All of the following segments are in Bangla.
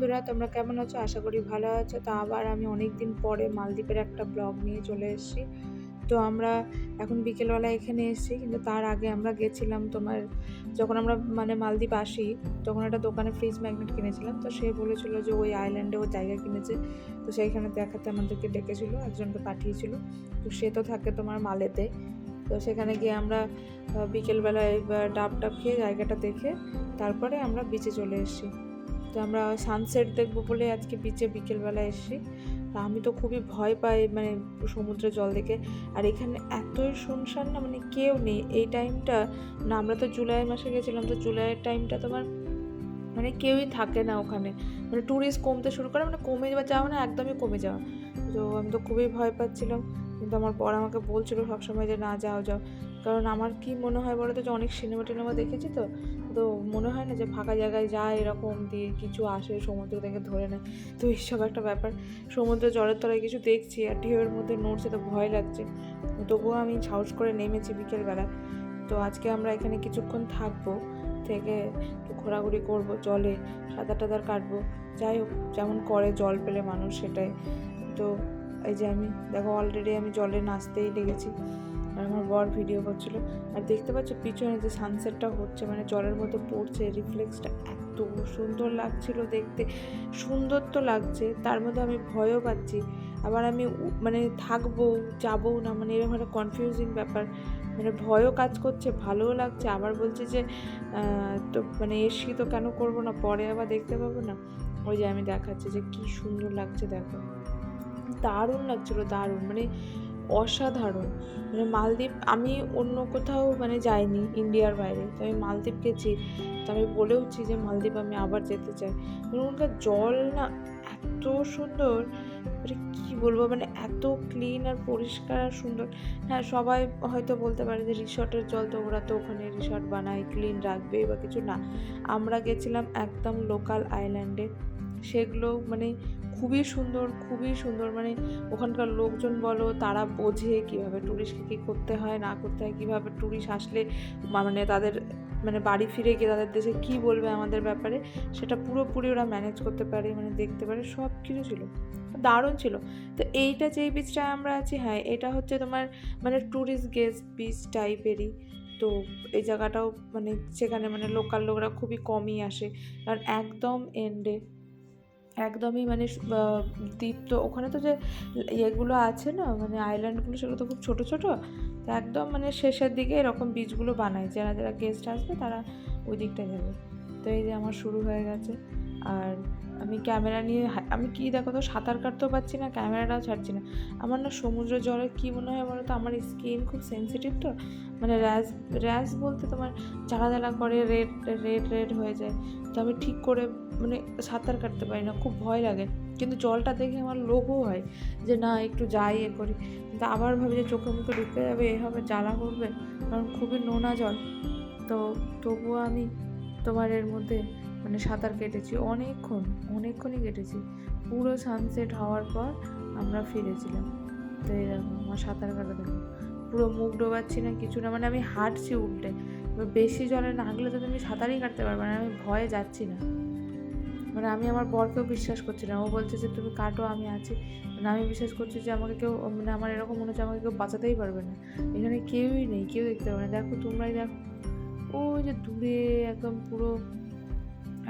বন্ধুরা, তোমরা কেমন আছো? আশা করি ভালো আছো। তো আবার আমি অনেক দিন পরে মালদ্বীপের একটা ব্লগ নিয়ে চলে এসেছি। তো আমরা এখন বিকেলবেলা এখানে এসেছি, কিন্তু তার আগে আমরা গেছিলাম তোমার, যখন আমরা মানে মালদ্বীপ আসি, তখন একটা দোকানে ফ্রিজ ম্যাগনেট কিনেছিলাম। তো সে বলেছিল যে ওই আইল্যান্ডে ও জায়গা কিনেছে। তো সেইখানে দেখাতে আমাদেরকে ডেকেছিল, একজনকে পাঠিয়েছিল। তো সে তো থাকে তোমার মালেতে। তো সেখানে গিয়ে আমরা বিকেলবেলায় ডাব টাব খেয়ে জায়গাটা দেখে তারপরে আমরা বিচে চলে এসেছি। তো আমরা সানসেট দেখব বলে আজকে বিচে বিকেলবেলা এসেছি। আমি তো খুবই ভয় পাই মানে সমুদ্রের জল দেখে। আর এখানে এতই শুনশান না মানে কেউ নেই। এই টাইমটা না, আমরা তো জুলাই মাসে গেছিলাম, তো জুলাইয়ের টাইমটা তোমার মানে কেউই থাকে না ওখানে। মানে ট্যুরিস্ট কমতে শুরু করে মানে কমে যাওয়া যাওয়া না, একদমই কমে যাওয়া। তো আমি তো খুবই ভয় পাচ্ছিলাম। কিন্তু আমার বর আমাকে বলছিল সবসময় যে না যাও যাও। কারণ আমার কি মনে হয় বলো তো যে অনেক সিনেমা টিনেমা দেখেছি তো তো মনে হয় না যে ফাঁকা জায়গায় যায়, এরকম দিয়ে কিছু আসে, সমুদ্র থেকে ধরে নেয়। তো এইসব একটা ব্যাপার। সমুদ্রের জলের তলায় কিছু দেখছি আর ঢেউয়ের মধ্যে নড়ছে তো ভয় লাগছে। তবুও আমি সাহস করে নেমেছি বিকেলবেলা। তো আজকে আমরা এখানে কিছুক্ষণ থাকব, থেকে একটু ঘোরাঘুরি করব, জলে সাঁতার টাতার কাটবো। যাই হোক, যেমন করে জল পেলে মানুষ সেটাই। তো এই যে আমি, দেখো অলরেডি আমি জলে নাচতেই লেগেছি। আর আমার বর ভিডিও করছিল। আর দেখতে পাচ্ছ পিছনে যে সানসেটটা হচ্ছে মানে জলের মধ্যে পড়ছে রিফ্লেক্সটা এত সুন্দর লাগছিল দেখতে। সুন্দর তো লাগছে, তার মধ্যে আমি ভয়ও পাচ্ছি। আবার আমি মানে থাকব, যাব না মানে এরকম একটা কনফিউজিং ব্যাপার। মানে ভয়ও কাজ করছে, ভালোও লাগছে। আবার বলছে যে তো মানে এসি তো কেন করব না, পরে আবার দেখতে পাবো না। ওই যে আমি দেখাচ্ছি যে কি সুন্দর লাগছে, দেখো। দারুণ লাগছিল, দারুণ। মানে অসাধারণ। মানে মালদ্বীপ, আমি অন্য কোথাও মানে যাইনি ইন্ডিয়ার বাইরে, তো আমি মালদ্বীপ গেছি তো আমি বলেওছি যে মালদ্বীপ আমি আবার যেতে চাই। মানে ওখানকার জল না এত সুন্দর মানে কী বলব মানে এত ক্লিন আর পরিষ্কার আর সুন্দর। হ্যাঁ সবাই হয়তো বলতে পারে যে রিসর্টের জল তো ওরা তো ওখানে রিসর্ট বানায় ক্লিন রাখবে বা কিছু না। আমরা গেছিলাম একদম লোকাল আইল্যান্ডে সেগুলো মানে খুবই সুন্দর খুবই সুন্দর। মানে ওখানকার লোকজন বলো, তারা বোঝে কীভাবে ট্যুরিস্টকে কী করতে হয়, না করতে হয়, কীভাবে ট্যুরিস্ট আসলে মানে তাদের মানে বাড়ি ফিরে গিয়ে তাদের দেশে কী বলবে আমাদের ব্যাপারে, সেটা পুরোপুরি ওরা ম্যানেজ করতে পারে মানে দেখতে পারে, সব কিছু ছিল। দারুণ ছিল। তো এইটা যেই বিচটায় আমরা আছি হ্যাঁ এটা হচ্ছে তোমার মানে ট্যুরিস্ট গেস্ট বিচ টাইপেরই তো এই জায়গাটাও মানে সেখানে মানে লোকাল লোকরা খুবই কমই আসে। কারণ একদম এন্ডে একদমই মানে দ্বীপ তো ওখানে তো যে ইয়েগুলো আছে না মানে আইল্যান্ডগুলো সেগুলো তো খুব ছোটো ছোটো, তো একদম মানে শেষের দিকে এরকম বীজগুলো বানায়, যারা যারা গেস্ট আসবে তারা ওই দিকটা যাবে। তো এই যে আমার শুরু হয়ে গেছে। আর আমি ক্যামেরা নিয়ে আমি কি দেখো তো সাঁতার কাটতেও পারছি না, ক্যামেরাটাও ছাড়ছি না। আমার না সমুদ্র জলে কী মনে হয় বলো তো? আমার স্কিন খুব সেন্সিটিভ তো। মানে র্যাশ র্যাশ বলতে তোমার জ্বালা জ্বালা করে রেড রেড রেড হয়ে যায়। তো আমি ঠিক করে মানে সাঁতার কাটতে পারি না, খুব ভয় লাগে। কিন্তু জলটা দেখে আমার লোভও হয় যে না, একটু যাই এ করি। কিন্তু আবার ভাবি যে চোখে মুখে ঢুকে যাবে এভাবে জ্বালা করবে। কারণ খুবই নোনা জল। তো তবুও আমি তোমার এর মধ্যে মানে সাঁতার কেটেছি, অনেকক্ষণ, অনেকক্ষণই কেটেছি। পুরো সানসেট হওয়ার পর আমরা ফিরেছিলাম। তো এই দেখো, আমার সাঁতার কাটা দেখো। পুরো মুখ ডোবাচ্ছি না, কিছু না মানে আমি হাঁটছি উল্টে। এবার বেশি জলে না গেলে তো তুমি সাঁতারই কাটতে পারবে না, আমি ভয়ে যাচ্ছি না। মানে আমি আমার বরকেও বিশ্বাস করছি না, ও বলছে যে, তুমি কাটো, আমি আছি। মানে আমি বিশ্বাস করছি যে, আমাকে কেউ মানে আমার এরকম মনে হচ্ছে আমাকে কেউ বাঁচাতেই পারবে না। এখানে কেউই নেই, কেউ দেখতে পারবে না। দেখো তোমরাই দেখো। ওই যে দূরে একদম পুরো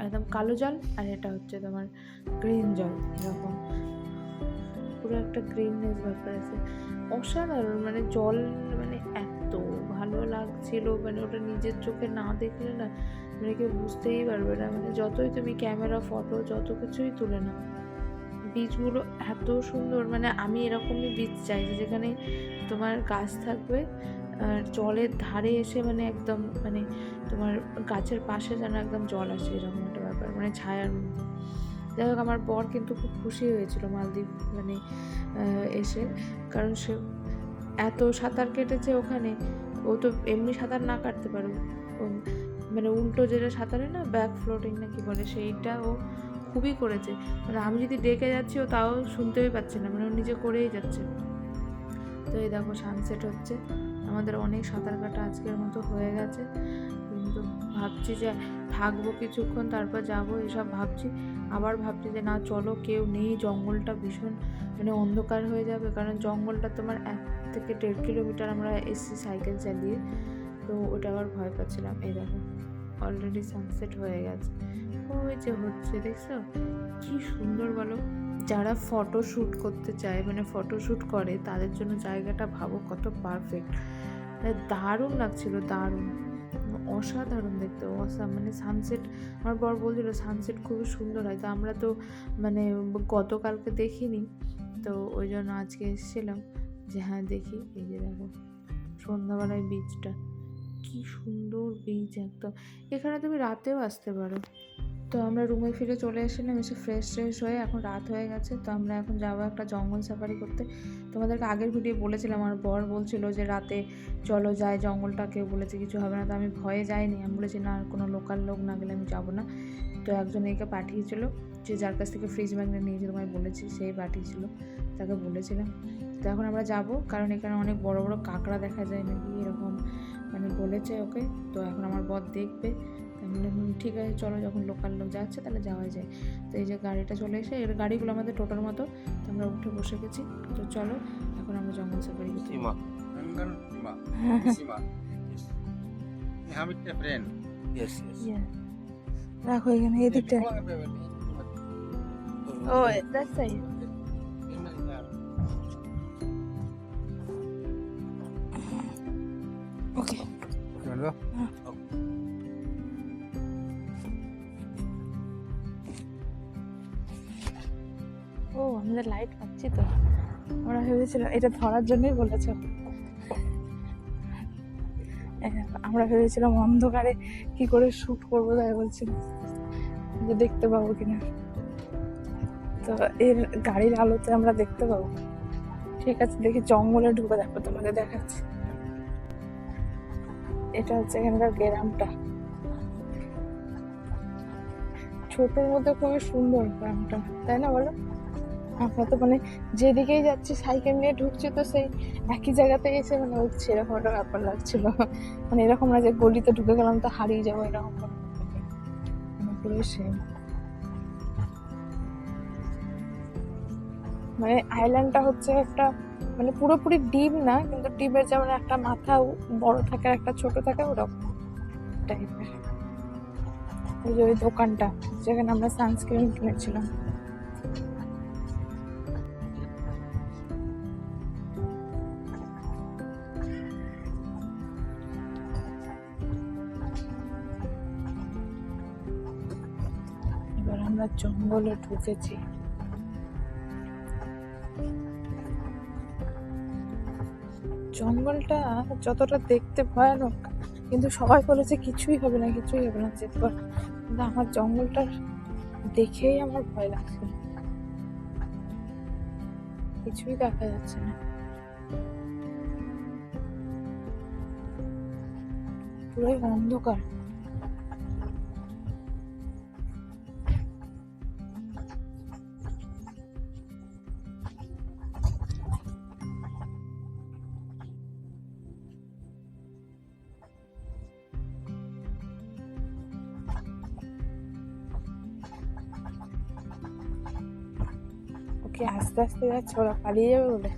একদম কালো জল আর এটা হচ্ছে তোমার গ্রিন জল, এরকম। পুরো একটা গ্রিননেস ব্যাপার আছে। অসাধারণ মানে জল মানে এত ভালো লাগছিল মানে ওটা নিজের চোখে না দেখলে না মানে কেউ বুঝতেই পারবে না। মানে যতই তুমি ক্যামেরা ফটো যত কিছুই তুলে না বীজগুলো এত সুন্দর মানে আমি এরকমই বীজ চাই যেখানে তোমার গাছ থাকবে আর জলের ধারে এসে মানে একদম মানে তোমার গাছের পাশে যেন একদম জল আসে, এরকম। মানে ছায়ার মধ্যে। যাই হোক, আমার বর কিন্তু খুব খুশি হয়েছিল মালদ্বীপ মানে এসে। কারণ সে এত সাঁতার কেটেছে ওখানে, ও তো এমনি সাঁতার না কাটতে পারো। মানে উল্টো যেটা সাঁতারে না ব্যাক ফ্লোটিং না কি বলে, সেইটা ও খুবই করেছে। মানে আমি যদি ডেকে যাচ্ছি, ও তাও শুনতেই পাচ্ছে না মানে ও নিজে করেই যাচ্ছে। তো এই দেখো সানসেট হচ্ছে। আমাদের অনেক সাঁতার কাটা আজকের মতো হয়ে গেছে। ভাবছি যে থাকব কিছুক্ষণ, তারপর যাব, এসব ভাবছি। আবার ভাবছি যে না, চলো, কেউ নেই, জঙ্গলটা ভীষণ মানে অন্ধকার হয়ে যাবে। কারণ জঙ্গলটা তোমার এক থেকে দেড় কিলোমিটার আমরা এসছি সাইকেল চালিয়ে। তো ওটা আবার ভয় পাচ্ছিলাম। এই দেখো অলরেডি সানসেট হয়ে গেছে। ওই যে হচ্ছে, দেখছ? কি সুন্দর বলো। যারা ফটো শ্যুট করতে চায় মানে ফটো শ্যুট করে, তাদের জন্য জায়গাটা ভাবো, কত পারফেক্ট দারুণ লাগছিল, দারুণ। অসাধারণ দেখতে, অসা মানে সানসেট আমার বর বলছিল সানসেট খুবই সুন্দর হয়, তো আমরা তো মানে গতকালকে দেখিনি, তো ওই জন্য আজকে এসেছিলাম যে হ্যাঁ দেখি, এই যে দেখো সন্ধ্যাবেলায় বীজটা কি সুন্দর বীজ একদম, এখানে তুমি রাতেও আসতে পারো। তো আমরা রুমে ফিরে চলে এসেছিলাম, এসে ফ্রেশ ট্রেশ হয়ে এখন রাত হয়ে গেছে। তো আমরা এখন যাব একটা জঙ্গল সাফারি করতে। তোমাদেরকে আগের ভিডিও বলেছিলাম, আমার বর বলছিল যে রাতে চলো যায় জঙ্গলটা কেউ বলেছে কিছু হবে না। তো আমি ভয়ে যাইনি। আমি বলেছি, না কোনো লোকাল লোক না গেলে আমি যাব না। তো একজন একে পাঠিয়েছিল, যে যার কাছ থেকে ফ্রিজ ম্যাগনেট নিয়েছে, তোমায় বলেছি, সেই পাঠিয়েছিল, তাকে বলেছিলাম। তো এখন আমরা যাব, কারণ এখানে অনেক বড় বড় কাঁকড়া দেখা যায় নাকি, এরকম মানে বলেছে ওকে। তো এখন আমার বর দেখবে। তো আমি বললাম, "হুম, ঠিক আছে চলো যখন লোকাল লোক যাচ্ছে তাহলে যাওয়াই যায়। তো এই যে গাড়িটা চলে এসে এর গাড়িগুলো আমাদের টোটোর মতো তো আমরা উঠে বসে গেছি। তো চলো এখন আমরা জঙ্গল সাফারি. Yes, yes. Yeah. রাখো এখানে এদিকটা? Oh that side okay? আমাদের লাইট পাচ্ছি তো। আমরা ভেবেছিলাম, এটা ধরার জন্যই বলেছে। আমরা ভেবেছিলাম অন্ধকারে কি করে শুট করব তাই বলছিলাম যে দেখতে পাবো কিনা। তো এর গাড়ির আলোতে আমরা দেখতে পাবো। ঠিক আছে, দেখি জঙ্গলে ঢুকে দেখো তোমাদের দেখাচ্ছি। এটা হচ্ছে এখানকার গ্রামটা। ছোটোর মধ্যে খুবই সুন্দর গ্রামটা, তাই না বলো? আমরা তো মানে যেদিকেই যাচ্ছি সাইকেল নিয়ে ঢুকছি তো সেই একই জায়গাতে এসে মানে উঠছে এরকম একটা ব্যাপার লাগছিল। মানে এরকম না যে গলিতে ঢুকে গেলাম তো হারিয়ে যাব, এরকম মানে পুরো মানে আইল্যান্ডটা হচ্ছে একটা মানে পুরোপুরি ডিপ না, কিন্তু ডিপের যেমন একটা মাথা বড় থাকে একটা ছোট থাকে, ওরকম টাইপের ওই যে ওই দোকানটা, যেখানে আমরা সানস্ক্রিন কিনেছিলাম। জঙ্গলে ঢুকেছি। জঙ্গলটা যতটা দেখতে ভয়ানক, কিন্তু সবাই বলেছে কিছুই হবে না, কিছুই হবে না, যেতে কিন্তু আমার জঙ্গলটা দেখেই আমার ভয় লাগছে। কিছুই দেখা যাচ্ছে না। পুরোই অন্ধকার। ওকে আস্তে আস্তে যাচ্ছে ওরা পালিয়ে যাবে বলে।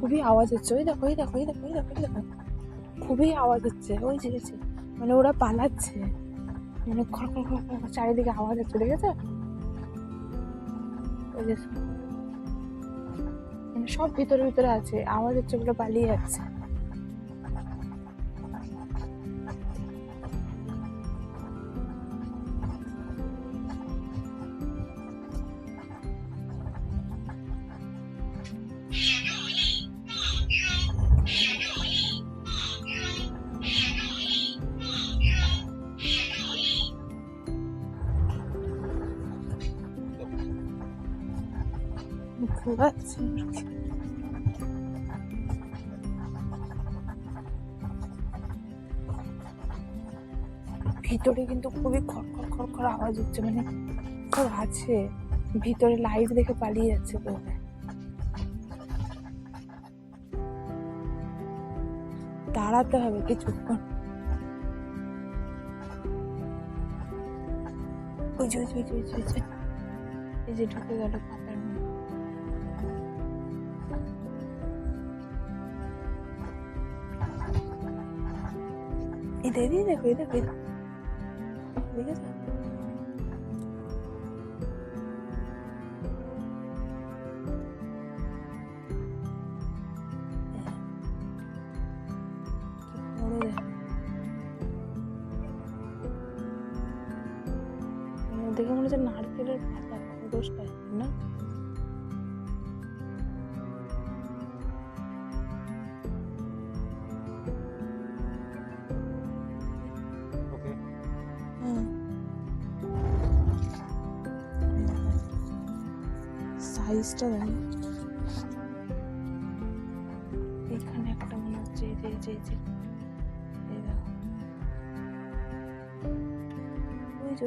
খুবই আওয়াজ হচ্ছে। ওই দেখো ওই দেখো ওই দেখো ওই দেখো ওই দেখো। খুবই আওয়াজ হচ্ছে। ওই যে, মানে ওরা পালাচ্ছে। মানে খড় খড় খড় খড় চারিদিকে আওয়াজ হচ্ছে দেখেছ? ওই যে মানে সব ভিতরে ভিতরে আছে। আওয়াজ হচ্ছে বলে পালিয়ে যাচ্ছে। ঘোরাচ্ছে ভিতরে কিন্তু খুবই খড়খড় খড়খড় আওয়াজ হচ্ছে মানে কেউ আছে, ভিতরে লাইট দেখে পালিয়ে যাচ্ছে তো দাঁড়াতে হবে কিছুক্ষণ ওই। এই যে, ঢুকে গেল পাতার মধ্যে এই দেখি দেখো এই দেখো এই সাইজটা দেখো এখানে একটা মনে হচ্ছে এই যে এই যে এই দেখো। ওই যে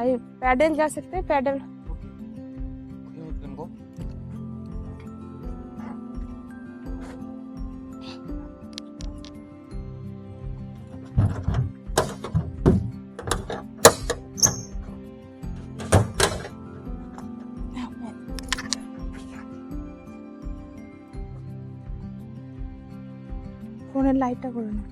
आई पैडल जा सकते हैं pedal Okay. Okay, we can go. ফোনের লাইটটা করে না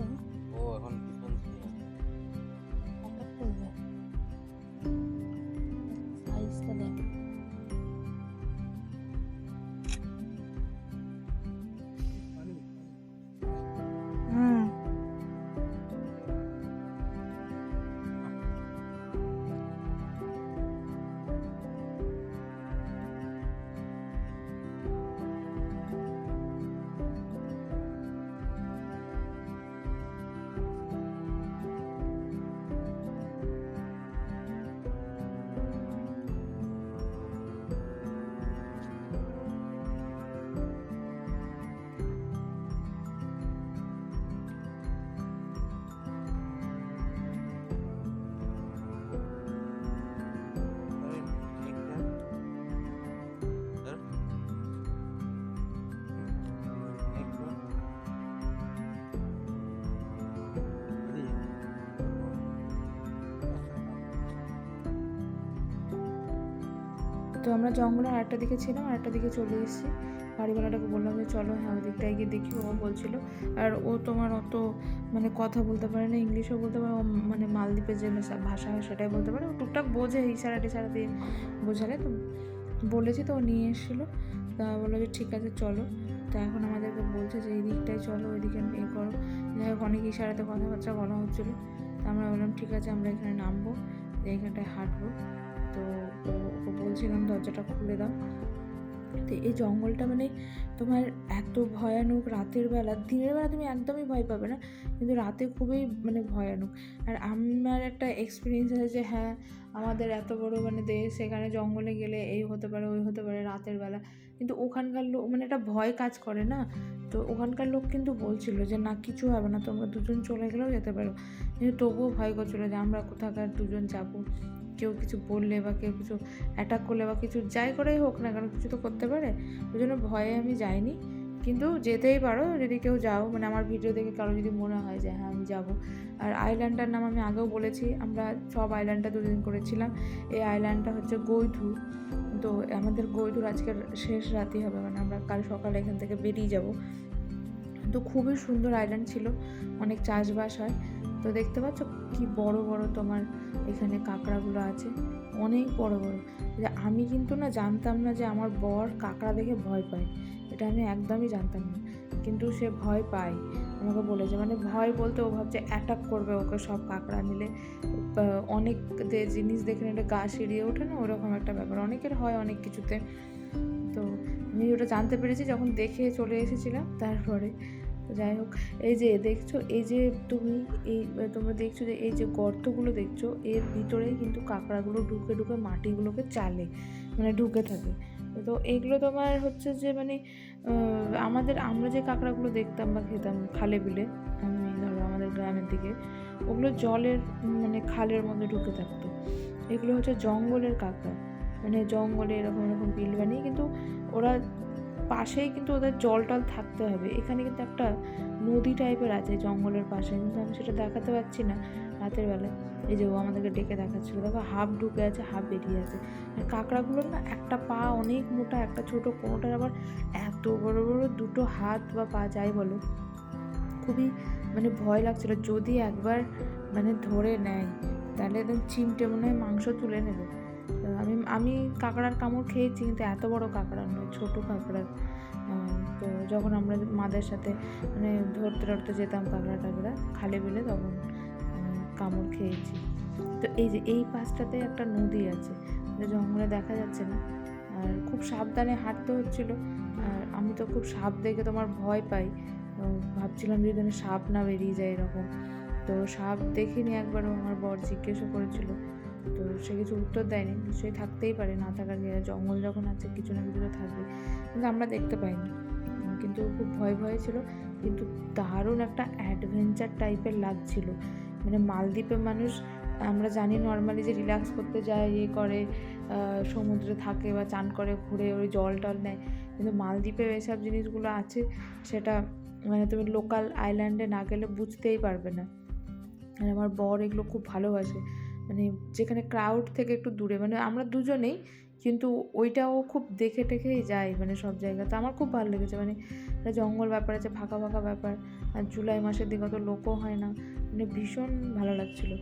না আমরা জঙ্গলের আরেকটা দিকে ছিলাম, আরেকটা দিকে চলে এসেছি। গাড়িওয়ালাটাকে বললাম যে, চলো হ্যাঁ ওই দিকটায় গিয়ে দেখি। ও বলছিল। আর ও তোমার অত মানে কথা বলতে পারে না, ইংলিশও বলতে পারে মানে মালদ্বীপের যে ভাষা হয় সেটাই বলতে পারে। ও টুকটাক বোঝে ইশারা টিশারা দিয়ে বোঝালে তো বলেছি তো, ও নিয়ে এসেছিল। তা বলল যে, ঠিক আছে, চলো। তা এখন আমাদেরকে বলছে যে, এই দিকটায় চলো, ওইদিকে এ করো। যাই হোক, অনেক ইশারাতে কথাবার্তা বলা হচ্ছিল। তা আমরা বললাম, ঠিক আছে, আমরা এখানে নামবো, এখানটায় হাঁটবো। তো ও- ওকে বলছিলাম, দরজাটা খুলে দাও। তো এই জঙ্গলটা মানে তোমার এত ভয়ানক রাতের বেলা, দিনের বেলা তুমি একদমই ভয় পাবে না, কিন্তু রাতে খুবই মানে ভয়ানক। আর আমার একটা এক্সপিরিয়েন্স আছে যে হ্যাঁ আমাদের এত বড় মানে দেশ সেখানে জঙ্গলে গেলে এই হতে পারে, ওই হতে পারে রাতের বেলা। কিন্তু ওখানকার লোক মানে একটা ভয় কাজ করে না। তো ওখানকার লোক কিন্তু বলছিল যে, না, কিছু হবে না, তোমরা দুজন চলে গেলেও যেতে পারো। কিন্তু তবুও ভয় করছিল যে, আমরা কোথাকার দুজন যাব? কেউ কিছু বললে বা কেউ কিছু অ্যাটাক করলে বা কিছু যাই করেই হোক না কেন কিছু তো করতে পারে। ওই জন্য ভয়ে আমি যাইনি। কিন্তু যেতেই পারো, যদি কেউ যাও মানে আমার ভিডিও দেখে কারও যদি মনে হয় যে হ্যাঁ আমি যাব। আর আইল্যান্ডটার নাম আমি আগেও বলেছি, আমরা সব আইল্যান্ডটা দুদিন করেছিলাম। এই আইল্যান্ডটা হচ্ছে গৈধু তো আমাদের গৈধুর আজকের শেষ রাতই হবে মানে আমরা কাল সকালে এখান থেকে বেরিয়ে যাব। তো খুবই সুন্দর আইল্যান্ড ছিল, অনেক চাষবাস হয়। তো দেখতে পাচ্ছ কি বড় বড় তোমার এখানে কাঁকড়াগুলো আছে। অনেক বড় বড়। আমি কিন্তু না জানতাম না যে আমার বর কাঁকড়া দেখে ভয় পায়। এটা আমি একদমই জানতাম না। কিন্তু সে ভয় পায়। আমাকে বলেছে মানে ভয় বলতে ও ভাবছে অ্যাটাক করবে ওকে সব কাঁকড়া নিলে। অনেক জিনিস দেখে নিলে গা সিঁড়িয়ে ওঠে না, ওরকম একটা ব্যাপার। অনেকের হয় অনেক কিছুতে। তো আমি ওটা জানতে পেরেছি যখন দেখে চলে এসেছিলাম তারপরে। যাই হোক, এই যে দেখছ, এই যে তুমি এই, তোমরা দেখছ যে এই যে গর্তগুলো দেখছ, এর ভিতরেই কিন্তু কাঁকড়াগুলো ঢুকে ঢুকে মাটিগুলোকে চালে মানে ঢুকে থাকে। তো এইগুলো তোমার হচ্ছে যে মানে আমাদের, আমরা যে কাঁকড়াগুলো দেখতাম বা খেতাম খালে বিলে আমি ধরো আমাদের গ্রামের দিকে, ওগুলো জলের মানে খালের মধ্যে ঢুকে থাকতো। এগুলো হচ্ছে জঙ্গলের কাঁকড়া মানে জঙ্গলে এরকম এরকম বিল বানিয়ে, কিন্তু ওরা পাশেই কিন্তু ওদের জল টল থাকতে হবে। এখানে কিন্তু একটা নদী টাইপের আছে জঙ্গলের পাশে। কিন্তু আমি সেটা দেখাতে পারছি না রাতের বেলায় এই যে ও আমাদেরকে ডেকে দেখাচ্ছিল। দেখো হাফ ঢুকে আছে, হাফ বেরিয়ে আছে। আর কাঁকড়াগুলোর না একটা পা অনেক মোটা, একটা ছোট, কোনোটার আবার এত বড় বড় দুটো হাত বা পা, যাই বলো। খুবই মানে ভয় লাগছিল। যদি একবার মানে ধরে নেয়, তাহলে একদম চিমটে মনে হয় মাংস তুলে নেবে। আমি আমি কাঁকড়ার কামড় খেয়েছি কিন্তু এত বড় কাঁকড়া নয়, ছোটো কাঁকড়ার। তো যখন আমরা মাদের সাথে মানে ধরতে ধরতে যেতাম কাঁকড়া টাকড়া খালে বিলে তখন কামড় খেয়েছি। তো এই যে এই পাশটাতে একটা নদী আছে জঙ্গলে দেখা যাচ্ছে না। আর খুব সাবধানে হাঁটতে হচ্ছিল। আর আমি তো খুব সাপ দেখে তোমার ভয় পাই। ভাবছিলাম যেন সাপ না বেরিয়ে যায় এরকম। তো সাপ দেখিনি একবারও, আমার বর জিজ্ঞেসও করেছিল। তো সে কিছু উত্তর দেয়নি, নিশ্চয়ই থাকতেই পারে, না থাকার জায়গায় জঙ্গল যখন আছে কিছু না কিছু তো থাকবে। কিন্তু আমরা দেখতে পাইনি। কিন্তু খুব ভয় ভয় ছিল, কিন্তু দারুণ একটা অ্যাডভেঞ্চার টাইপের লাগছিল। মানে মালদ্বীপে মানুষ, আমরা জানি নর্মালি যে রিল্যাক্স করতে যায় ইয়ে করে সমুদ্রে থাকে বা চান করে, ঘুরে ওই জল টল নেয়। কিন্তু মালদ্বীপে এসব জিনিসগুলো আছে, সেটা মানে তুমি লোকাল আইল্যান্ডে না গেলে বুঝতেই পারবে না। আর আমার বর এগুলো খুব ভালোবাসে। মানে যেখানে ক্রাউড থেকে একটু দূরে মানে আমরা দুজনেই কিন্তু ওইটাও খুব দেখে টেখেই যায় মানে সব জায়গাতে। আমার খুব ভালো লেগেছে মানে জঙ্গল ব্যাপার আছে, ফাঁকা ফাঁকা ব্যাপার। আর জুলাই মাসের দিকে অত লোকও হয় না। মানে ভীষণ ভালো লাগছিল।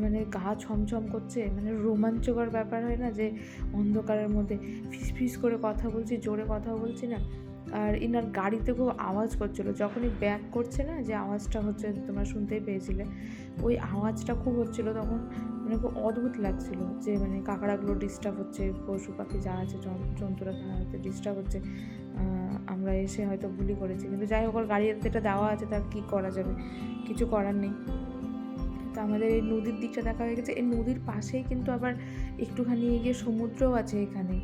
মানে গা ছমছম করছে মানে রোমাঞ্চকর ব্যাপার হয় না যে অন্ধকারের মধ্যে ফিস ফিস করে কথা বলছি, জোরে কথা বলছি না। আর ইনার গাড়িতে খুব আওয়াজ করছিল। যখনই ব্যাক করছে না, যে আওয়াজটা হচ্ছে তোমরা শুনতেই পেয়েছিলে, ওই আওয়াজটা খুব হচ্ছিল তখন মানে খুব অদ্ভুত লাগছিল যে মানে কাঁকড়াগুলো ডিস্টার্ব হচ্ছে, পশু পাখি যা আছে, জন- জন্তুরা তারা হয়তো ডিস্টার্ব হচ্ছে আমরা এসে হয়তো ভুলই করেছি। কিন্তু যাই হোক, ওর গাড়িতে দেওয়া আছে তার কী করা যাবে? কিছু করার নেই। তো আমাদের এই নদীর দিকটা দেখা হয়ে গেছে। এই নদীর পাশেই কিন্তু আবার একটুখানি এগিয়ে সমুদ্রও আছে এখানে।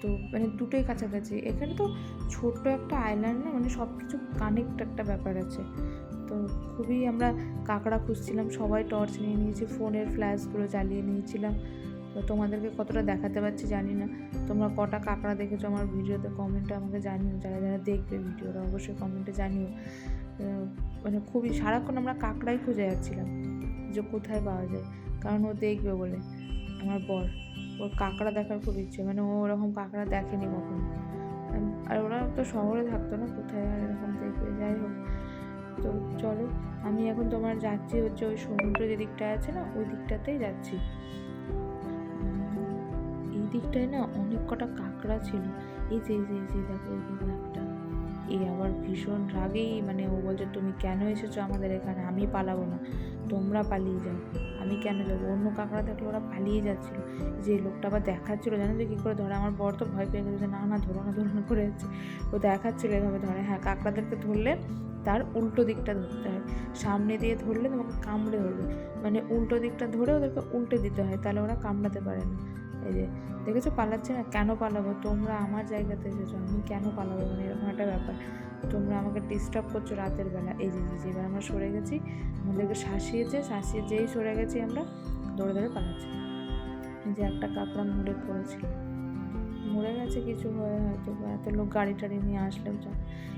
তো মানে দুটোই কাছাকাছি। এখানে তো ছোট্ট একটা আইল্যান্ড না মানে সব কিছু কানেক্ট একটা ব্যাপার আছে। খুবই আমরা কাঁকড়া খুঁজছিলাম, সবাই টর্চ নিয়ে নিয়েছি, ফোনের ফ্ল্যাশগুলো জ্বালিয়ে নিয়েছিলাম। তো তোমাদেরকে কতটা দেখাতে পারছি জানি না। তোমরা কটা কাঁকড়া দেখেছ আমার ভিডিওতে কমেন্টে আমাকে জানিও, যারা যারা দেখবে ভিডিওটা অবশ্যই কমেন্টে জানিও। মানে খুবই, সারাক্ষণ আমরা কাঁকড়াই খুঁজে যাচ্ছিলাম যে কোথায় পাওয়া যায়। কারণ ও দেখবে বলে, আমার বর। ওর কাঁকড়া দেখার খুব ইচ্ছে মানে ও ওরকম কাঁকড়া দেখেনি কখনো। আর ওরা তো শহরে থাকতো না, কোথায় এরকম দেখবে? যাই হোক। তো চলো, আমি এখন তোমার যাচ্ছি হচ্ছে ওই সমুদ্র যে দিকটা আছে না, ওই দিকটাতেই যাচ্ছি। এই দিকটায় না অনেক কটা কাঁকড়া ছিল। এই যে যে যে, দেখো এই দিকে একটা এই আবার ভীষণ রাগেই মানে ও বলছে, তুমি কেন এসেছ আমাদের এখানে? আমি পালাবো না। তোমরা পালিয়ে যাও। আমি কেন যাব? অন্য কাঁকড়া দেখলে ওরা পালিয়ে যাচ্ছিল। যে লোকটা আবার দেখাচ্ছিল, জানো যে কী করে ধরে? আমার বর তো ভয় পেয়ে গেছে যে, না না, ধরো না ধরো না, করে যাচ্ছে ও দেখাচ্ছিল এভাবে ধরে। হ্যাঁ কাঁকড়াদেরকে ধরলে তার উল্টো দিকটা ধরতে হয়। সামনে দিয়ে ধরলে তোমাকে কামড়ে ধরবে। মানে উল্টো দিকটা ধরে ওদেরকে উল্টে দিতে হয়, তাহলে ওরা কামড়াতে পারে না। এই যে, দেখেছ পালাচ্ছে না? কেন পালাবো? তোমরা আমার জায়গাতে এসেছ, আমি কেন পালাবো? মানে এরকম একটা ব্যাপার। তোমরা আমাকে ডিস্টার্ব করছ রাতের বেলা। এই যে যে এবার আমরা সরে গেছি। আমাদেরকে শাসিয়েছে, শাসিয়ে যেই সরে গেছি আমরা, দৌড়ে দৌড়ে পালাচ্ছি। যে একটা কাঁকড়া মুড়ে পড়েছিল মরে গেছে কিছু হয়ে, হয়তো এত লোক গাড়ি টাড়ি নিয়ে আসলেও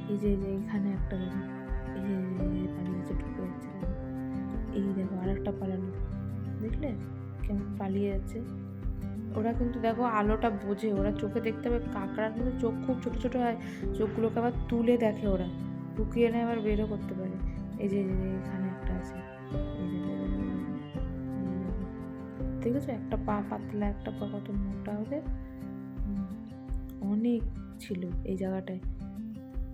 এই যে এই যে, এইখানে একটা যে পালিয়ে যাচ্ছে ঢুকে যাচ্ছে দেখো। এই দেখো আর একটা পালালো। দেখলে? কেমন পালিয়ে যাচ্ছে। ওরা কিন্তু দেখো আলোটা বোঝে। ওরা চোখে দেখতে হবে কাঁকড়ার কিন্তু চোখ খুব ছোট ছোট হয়। চোখগুলোকে আবার তুলে দেখে ওরা। লুকিয়ে নেয় আবার বেরও করতে পারে। এই যে এখানে একটা আছে। যে। দেখেছ? একটা পা পাতলা, একটা পা কত মোটা ওদের অনেক ছিল এই জায়গাটায়।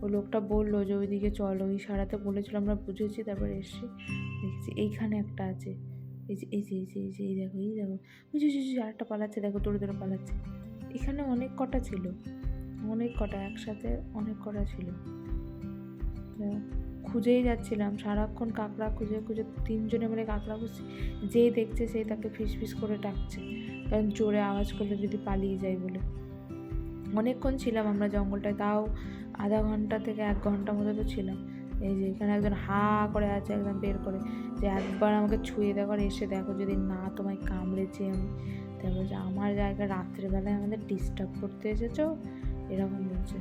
ও লোকটা বলল যে ওইদিকে চলো। ওই সারাতে বলেছিল, আমরা বুঝেছি, তারপরে এসছি দেখেছি এইখানে একটা আছে। এই যে এই যে এই যে এই যে, এই দেখো এই দেখো। ওই ওই ওই যে আরেকটা পালাচ্ছে, দেখো দৌড়ে দৌড়ে পালাচ্ছে। এখানে অনেক কটা ছিল। অনেক কটা, একসাথে অনেক কটা ছিল। খুঁজেই যাচ্ছিলাম। সারাক্ষণ কাঁকড়া খুঁজে খুঁজে তিনজনে মানে কাঁকড়া খুঁজছি। যেই দেখছে, সেই তাকে ফিস ফিস করে ডাকছে। কারণ জোরে আওয়াজ করলে যদি পালিয়ে যায় বলে। অনেকক্ষণ ছিলাম আমরা জঙ্গলটায়, তাও আধা ঘণ্টা থেকে এক ঘণ্টা মতো তো ছিলাম এই যে এখানে একজন হা করে আছে, একদম বের করে। যে একবার আমাকে ছুঁয়ে দেখো আর এসে দেখো যদি না তোমায় কামড়েছি আমি। তাই বলছে আমার জায়গা রাত্রেবেলায় আমাদের ডিস্টার্ব করতে এসেছ? এরকম বলছে।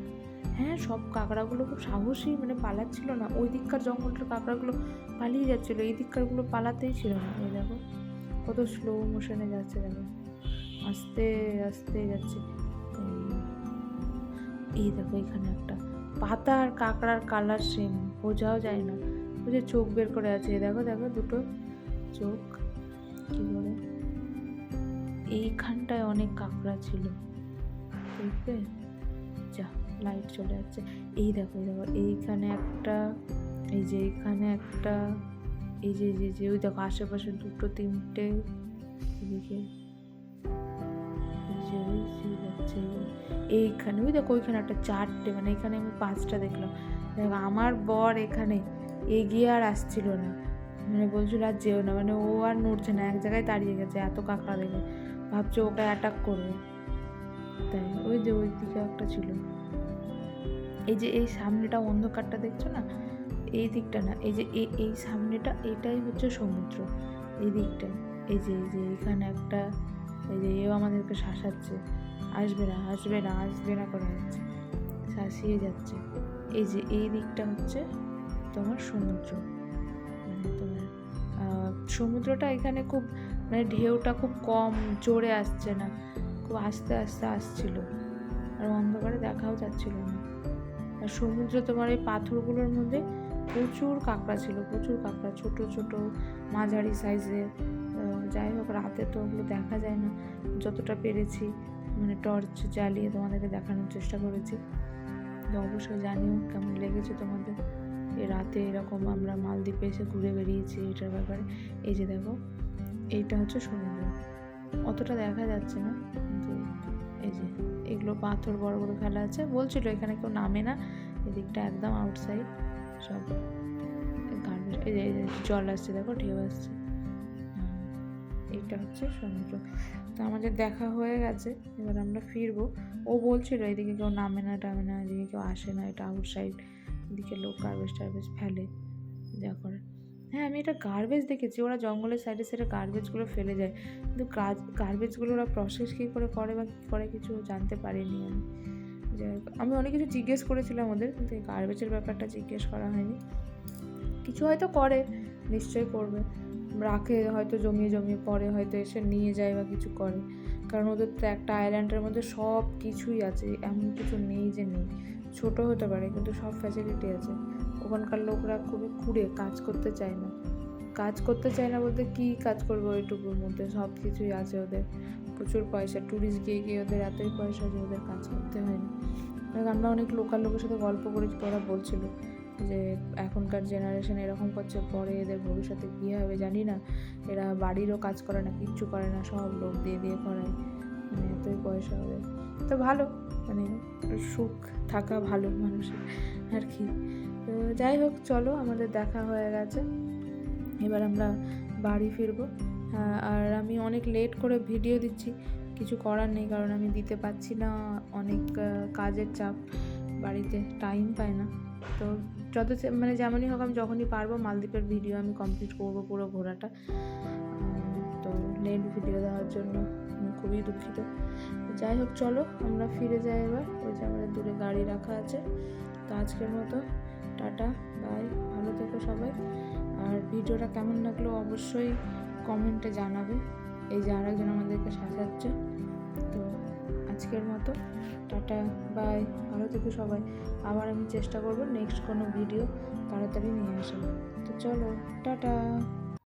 হ্যাঁ সব কাঁকড়াগুলো খুব সাহসী মানে পালাচ্ছিল না। ওই দিককার জঙ্গলটার কাঁকড়াগুলো পালিয়ে যাচ্ছিল এই দিককারগুলো পালাতেই ছিল না। এই দেখো, কত স্লো মোশনে যাচ্ছে দেখো। আস্তে আস্তে যাচ্ছে। এই দেখো এখানে একটা। পাতা আর কাঁকড়ার কালার সেম বোঝাও যায় না। ওই যে চোখ বের করে আছে দেখো দেখো দুটো চোখ। কি বলে? এইখানটায় অনেক কাঁকড়া ছিল। দেখবে? যা লাইট চলে যাচ্ছে এই দেখো এই দেখো, এইখানে একটা, এই যে এইখানে একটা, এই যে যে যে, ওই দেখো, আশেপাশে দুটো, তিনটে, এদিকে যে এইখানে ওই দেখো, ওইখানে একটা চারটে মানে এখানে আমি পাঁচটা দেখলাম। দেখো, আমার বর এখানে এগিয়ে আর আসছিল না। মানে বলছিল আর যেও না মানে ও আর নড়ছে না, এক জায়গায় দাঁড়িয়ে গেছে, এত কাঁকড়া দেখে। ভাবছে ওকে অ্যাটাক করবে। তাই, ওই যে ওই দিকে একটা ছিল। এই যে এই সামনেটা অন্ধকারটা দেখছ না? এই দিকটা না, এই যে এই সামনেটা, এটাই হচ্ছে সমুদ্র। এই দিকটা এই যে এই যে এখানে একটা এই যে এও আমাদেরকে শাসাচ্ছে। আসবে না আসবে না আসবে না করে যাচ্ছে শাসিয়ে যাচ্ছে। এই যে এই দিকটা হচ্ছে তোমার সমুদ্র। মানে তোমার সমুদ্রটা এখানে খুব মানে ঢেউটা খুব কম জোরে আসছে না। খুব আস্তে আস্তে আসছিল। আর অন্ধকারে দেখাও যাচ্ছিল না। আর সমুদ্র তোমার এই পাথরগুলোর মধ্যে প্রচুর কাঁকড়া ছিল, প্রচুর কাঁকড়া, ছোট ছোট, মাঝারি সাইজের যাই হোক, রাতে তো ওগুলো দেখা যায় না। যতটা পেরেছি মানে টর্চ জ্বালিয়ে তোমাদেরকে দেখানোর চেষ্টা করেছি। তো অবশ্যই জানিও কেমন লেগেছে তোমাদের। রাতে এরকম আমরা মালদ্বীপে এসে ঘুরে বেরিয়েছি এটার ব্যাপারে। এই যে দেখো, এইটা হচ্ছে সমুদ্র। অতটা দেখা যাচ্ছে না, কিন্তু এই যে, এগুলো পাথর বড় বড় ফেলা আছে। বলছিল এখানে কেউ নামে না, এদিকটা একদম আউটসাইড সব গার্বেজ এই যে জল আসছে, দেখো ঢেউ আসছে। এইটা হচ্ছে সমুদ্র তো আমাদের দেখা হয়ে গেছে এবার আমরা ফিরবো। ও বলছিল এদিকে কেউ নামে না টামে না এদিকে কেউ আসে না এটা আউটসাইড এদিকে লোক গার্বেজ টার্বেজ ফেলে। যা করে। হ্যাঁ আমি এটা গার্বেজ দেখেছি ওরা জঙ্গলের সাইডে সাইডে গার্বেজগুলো ফেলে যায়। কিন্তু গার্বেজগুলো ওরা প্রসেস কী করে করে বা কী করে কিছু জানতে পারিনি আমি। হোক, আমি অনেক কিছু জিজ্ঞেস করেছিলাম ওদের কিন্তু এই গার্বেজের ব্যাপারটা জিজ্ঞেস করা হয়নি। কিছু হয়তো করে নিশ্চয়ই করবে। রাখে, হয়তো জমিয়ে জমিয়ে পরে হয়তো এসে নিয়ে যায় বা কিছু করে। কারণ ওদের তো একটা আইল্যান্ডের মধ্যে সব কিছুই আছে, এমন কিছু নেই যে নেই। ছোট হতে পারে, কিন্তু সব ফ্যাসিলিটি আছে। ওখানকার লোকরা খুবই কুড়ে, কাজ করতে চায় না। কাজ করতে চায় না বলতে কী কাজ করবে ওইটুকুর মধ্যে? সব কিছুই আছে ওদের। প্রচুর পয়সা ট্যুরিস্ট গিয়ে গিয়ে ওদের এতই পয়সা যে ওদের কাজ করতে হয় না। আমরা অনেক লোকাল লোকের সাথে গল্প করেছি ওরা বলছিল যে এখনকার জেনারেশন এরকম করছে, পরে এদের ভবিষ্যতে কী হবে জানি না। এরা বাড়িরও কাজ করে না, কিচ্ছু করে না, সব লোক দিয়ে দিয়ে করায়। মানে এতই পয়সা ওদের। তো ভালো মানে সুখ থাকা ভালো মানুষের আর কি। তো যাই হোক, চলো, আমাদের দেখা হয়ে গেছে। এবার আমরা বাড়ি ফিরবো। আর আমি অনেক লেট করে ভিডিও দিচ্ছি। কিছু করার নেই, কারণ আমি দিতে পারছি না। অনেক কাজের চাপ। বাড়িতে টাইম পায় না। তো যত মানে যেমনই হোক আমি যখনই পারব মালদ্বীপের ভিডিও আমি কমপ্লিট করব পুরো ঘোরাটা। তো নেট ভিডিও দেওয়ার জন্য আমি খুবই দুঃখিত। যাই হোক, চলো, আমরা ফিরে যাই এবার। ওই যে আমাদের দূরে গাড়ি রাখা আছে। তো আজকের মতো টাটা বাই ভালো থেকো সবাই। আর ভিডিওটা কেমন লাগল অবশ্যই কমেন্টে জানাবে। এই যে আরেকজন আমাদেরকে সাজাচ্ছে। আজকের মতো। টাটা বাই ভালো থেকো সবাই। আবার আমি চেষ্টা করব নেক্সট কোনো ভিডিও তাড়াতাড়ি নিয়ে আসব তো চলো, টাটা।